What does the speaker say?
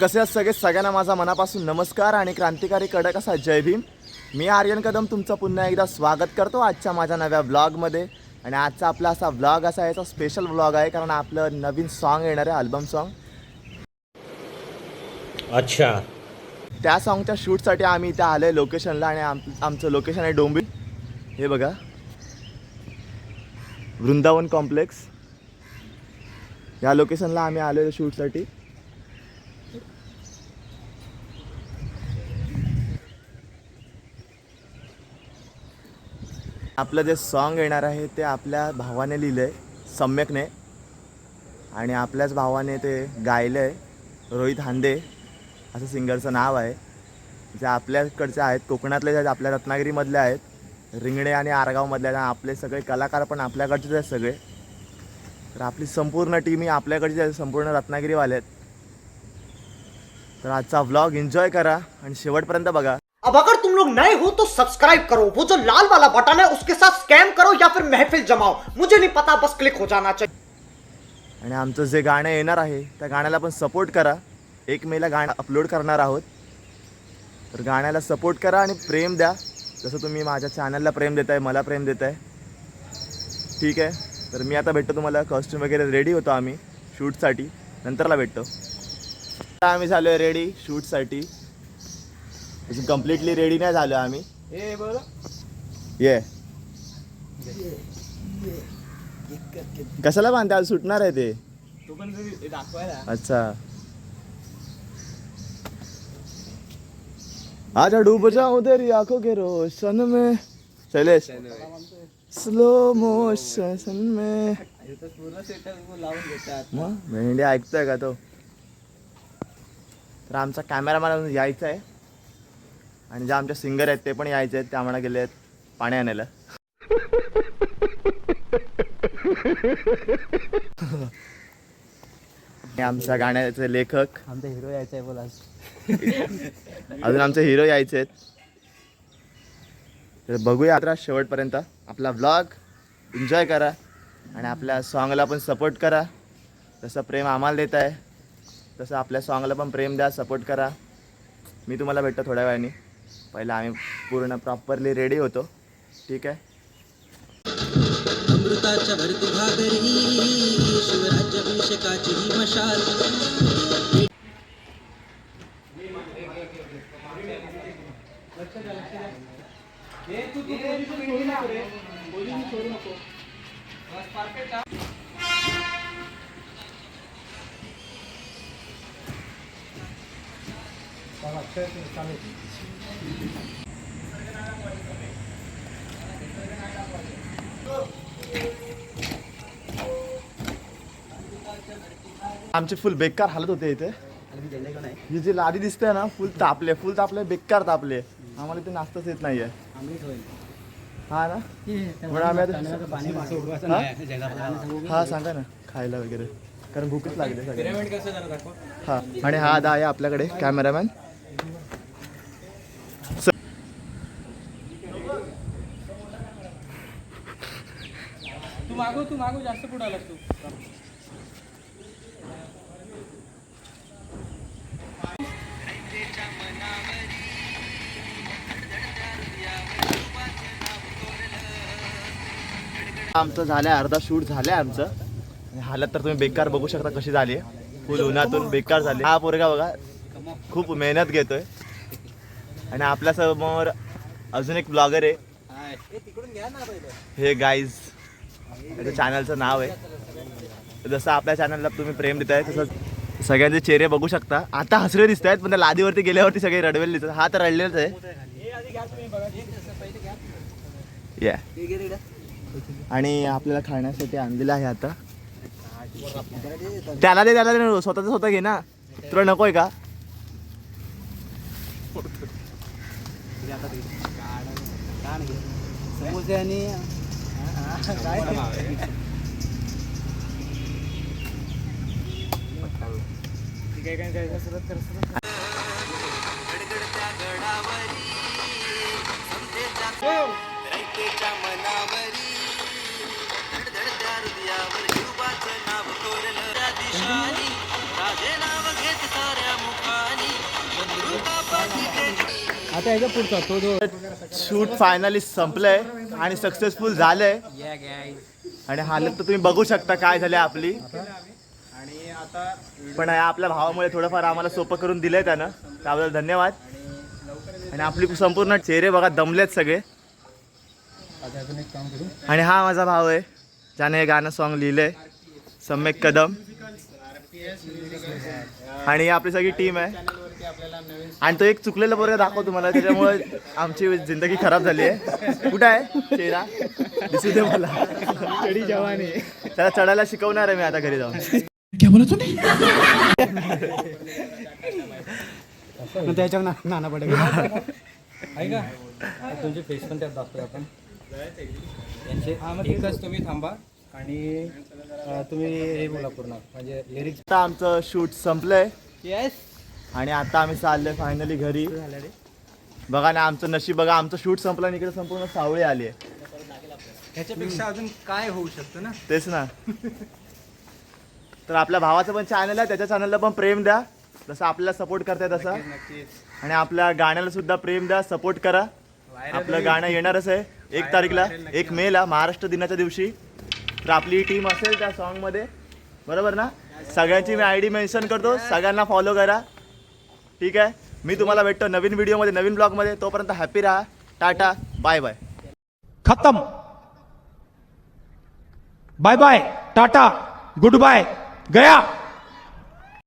कसे आहात सगळे? सगळ्यांना माझा मनापासून नमस्कार आणि क्रांतिकारी कडक असा जय भीम. मी आर्यन कदम तुमचं पुन्हा एकदा स्वागत करतो आजच्या माझ्या नव्या ब्लॉगमध्ये आणि आजचा आपला असा ब्लॉग असा याचा स्पेशल ब्लॉग आहे कारण आपलं नवीन सॉन्ग येणार आहे अल्बम सॉन्ग अच्छा. त्या सॉन्गच्या शूटसाठी आम्ही इथे आलो आहे लोकेशनला आणि आम आमचं लोकेशन आहे डोंबिल हे बघा. वृंदावन कॉम्प्लेक्स या लोकेशनला आम्ही आलो आहे शूटसाठी आपलं जे सॉन्ग येणार आहे ते आपल्या भावाने लिहिलं आहे सम्यकने. आणि आपल्याच भावाने ते गायलं आहे रोहित हांदे असं सिंगरचं नाव आहे. जे आपल्याकडचे आहेत कोकणातले जे आहेत, आपल्या रत्नागिरीमधले आहेत रिंगणे आणि आरगावमधले आहेत आपले सगळे कलाकार पण आपल्याकडचेच आहेत सगळे. तर आपली संपूर्ण टीम ही आपल्याकडची आहे संपूर्ण रत्नागिरीवाले आहेत. तर आजचा व्लॉग एन्जॉय करा आणि शेवटपर्यंत बघा. लोग नए हो तो सब्सक्राइब करो। वो जो लाल वाला बटन है उसके साथ स्कैम करो या फिर महफिल जमाओ। मुझे नहीं पता बस क्लिक हो जाना चाहिए। आणि आमचं जे गाणं येणार आहे त्या गाण्याला पण सपोर्ट करा. एक मेला गाणं अपलोड करणार आहोत. तर गाण्याला सपोर्ट करा आणि प्रेम द्या. जसं तुम्ही माझ्या चॅनलला प्रेम देत आहे मला प्रेम देत आहे ठीक आहे? तर मी आता भेटतो तुम्हाला. कॉस्ट्यूम वगैरे रेडी होतो आम्ही शूटसाठी नंतरला भेटतो. आता आम्ही झालो आहे रेडी शूटसाठी अजून कम्प्लिटली रेडी नाही झालो आम्ही. ये. कशाला बांधते? आज सुटणार आहे ते. अच्छा. आजा डूब जाऊं तेरी आंखों के रोशन में. शैलेश. स्लो मोशन में. मेंढे ऐकतोय का तो? तर आमचा कॅमेरामॅन यायचा आहे आणि जे आमचे सिंगर आहेत ते पण यायचे आहेत ते आम्हाला गेले आहेत पाणी आणायला. आमच्या गाण्याचे लेखक. आमचा हिरो यायचा आहे बोला अजून आमचे हिरो यायचे आहेत. तर बघूया आता शेवटपर्यंत आपला ब्लॉग एन्जॉय करा. आणि आपल्या सॉंगला पण सपोर्ट करा. जसं प्रेम आम्हाला देत आहे तसं आपल्या सॉंगला पण प्रेम द्या सपोर्ट करा. मी तुम्हाला भेटतो थोड्या वेळाने. पहिलं आम्ही पूर्ण प्रॉपरली रेडी होतो. ठीक आहे? अमृताच्या भरती घागरी शिवराज्याभिषेकाची ही मशाल आमचे फुल बेकार हालत होते इथे. ही जी लादी दिसते ना फुल तापले फुल तापले बेकार तापले. आम्हाला ते नाश्ताच येत नाहीये. हा ना? म्हणून आम्ही हा? सांगा ना खायला वगैरे. कारण भूकच लागली सगळ्यांना. हा. आणि हा आता आहे आपल्याकडे कॅमेरामॅन. तू मागो तू मागो जास्त पुढे आलास तू. आमचं झालंय अर्धा शूट झालंय आमचं. आणि हालत तर तुम्ही बेकार बघू शकता कशी झाली आहे. फुल उन्हातून बेकार झाली हा पोरगा बघा खूप मेहनत घेतोय. आणि आपल्यासमोर अजून एक ब्लॉगर आहे. हे गाईज त्याच्या चॅनलचं नाव आहे. जसं आपल्या चॅनलला तुम्ही प्रेम देताय तसं सगळ्यांचे चेहरे बघू शकता. आता हसरे दिसत आहेत पण त्या लादीवरती गेल्यावरती सगळे रडवेल दिसतात. हा तर रडलेलंच आहे. या आणि आपल्याला खाण्यासाठी आणलेलं आहे आता. त्याला दे त्याला दे स्वतःच स्वतः घे ना. तुला नकोय का? आणि आता याच्या पुढचा तो जो शूट फायनली संपलंय आणि सक्सेसफुल झालंय. आणि हालत तर तुम्ही बघू शकता काय झाले आपली. पण या आपल्या भावामुळे थोडंफार आम्हाला सोपं करून दिलंय त्यानं. त्याबद्दल धन्यवाद. आणि आपली संपूर्ण चेहरे बघा दमलेत सगळे. आता आणि हा माझा भाव आहे ज्याने हे गाणं सॉन्ग लिहिलंय. सम्यक कदम. आणि आपली सगळी टीम आहे. आणि तो एक चुकलेला पोरगा दाखव तुम्हाला त्याच्यामुळे आमची जिंदगी खराब झाली आहे. कुठं आहे? चेहरा? दिसू दे मला. चढी जवानी त्याला चढायला शिकवणार आहे मी आता घरी जाऊन. त्याच्यावर ना नाना पडेल ऐका. तुमचे फेस पण त्यात दाखवतो आपण. यांचे एकच तुम्ही थांबा. आणि तुम्ही हे बोला पूर्ण. म्हणजे लिरिक्स आमचं शूट संपलंय. येस आणि आता आम्ही चाललोय फायनली घरी. बघा ना आमचं नशीब बघा आमचं शूट संपलं आणि इकडे संपूर्ण सावळी आली आहे. ह्याच्यापेक्षा अजून काय होऊ शकतं ना? तेच ना. तर आपल्या भावाचं पण चॅनल आहे त्याच्या चॅनलला पण प्रेम द्या. जसं आपल्याला सपोर्ट करताय तसं. नक्कीच आणि आपल्या गाण्याला सुद्धा प्रेम द्या सपोर्ट करा. आपलं गाणं येणारच आहे. एक तारीखला एक मेला महाराष्ट्र दिनाच्या दिवशी. तर आपली टीम असेल त्या सॉन्गमध्ये बरोबर ना? सगळ्यांची मी आय डी मेन्शन करतो. सगळ्यांना फॉलो करा. ठीक आहे? मी तुम्हाला भेटतो नवीन व्हिडिओमध्ये नवीन ब्लॉगमध्ये. तोपर्यंत हॅपी राहा. टाटा. बाय बाय खतम. Bye bye tata. Good bye गया.